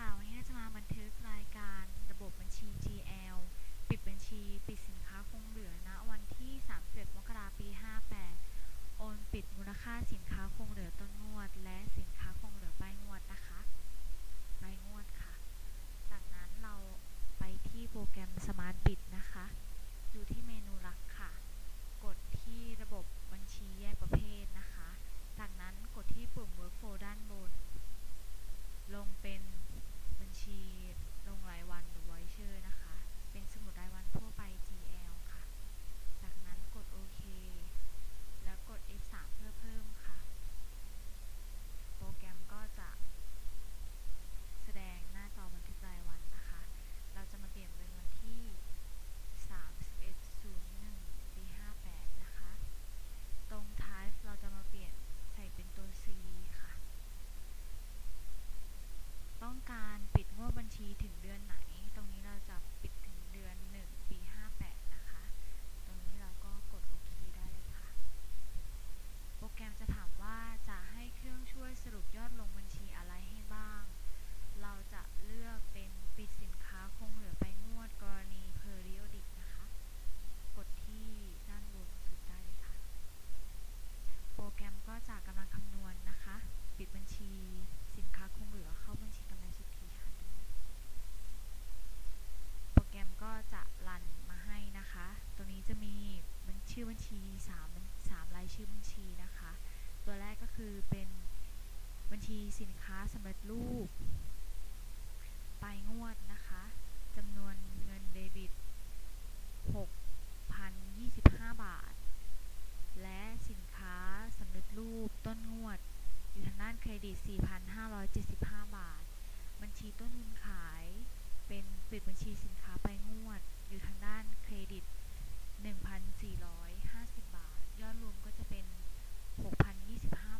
่าวันนี้เราจะมาบันทึกรายการระบบบัญชี GL ปิดบัญชีปิดสินค้าคงเหลือ ณ วันที่ 31 มกราคมปี 58 โอนปิดมูลค่าสินค้าคงเหลือต้นงวด และสินค้าคงเหลือปลายงวดนะคะปลายงวดค่ะ จากนั้นเราไปที่โปรแกรม Smart Bid นะคะ ดูที่เมนูหลักค่ะ กดที่ระบบบัญชีแยกประเภทนะคะ จากนั้นกดที่ปุ่ม Workflow ด้านบน ลงเป็นบัญชีลงรายวันหรือ Voucher นะคะ เป็นสมุดรายวันทั่วไป GL ค่ะ จากนั้นกดโอเค แล้วกด F3 เพื่อเพิ่มค่ะ โปรแกรมก็จะแสดงหน้าจอบันทึกรายวันนะคะ เราจะมาเปลี่ยนเป็นวันที่ 31.01 ปี 58 นะคะ ตรง Type เราจะมาเปลี่ยนใส่เป็นตัว C ค่ะ ต้องการปิดงวดบัญชีถึงเดือนไหน ตรงนี้เราจะปิดถึงเดือน 1 ปี 58 นะคะ ตรงนี้เราก็กดโอเคได้เลยค่ะ โปรแกรมจะถามว่าจะให้เครื่องช่วยสรุปยอดลงบัญชีอะไรให้บ้าง เราจะเลือกเป็นปิดสินค้าคงเหลือไปงวดกรณี periodic นะคะ กดที่ด้านบนสุดได้เลยค่ะ โปรแกรมก็จะกำลังคำนวณนะคะ ปิดบัญชีสินค้าคงเหลือเข้าบัญชีกำไรสุทธิค่ะตรงนี้ โปรแกรมก็จะรันมาให้นะคะ ตรงนี้จะมีบัญ ชื่อบัญชี3สามรายชื่อบัญชีนะคะ ตัวแรกก็คือเป็นบัญชีสินค้าสำเร็จรูปปลายงวดนะคะจำนวนเงินเดบิต 6,025 บาท และสินค้าสำเร็จรูปต้นงวด อยู่ทางด้านเครดิต 4,575 บาท บัญชีต้นทุนขาย เป็นปิดบัญชีสินค้าไปงวด อยู่ทางด้านเครดิต 1,450 บาท ยอดรวมก็จะเป็น 6,025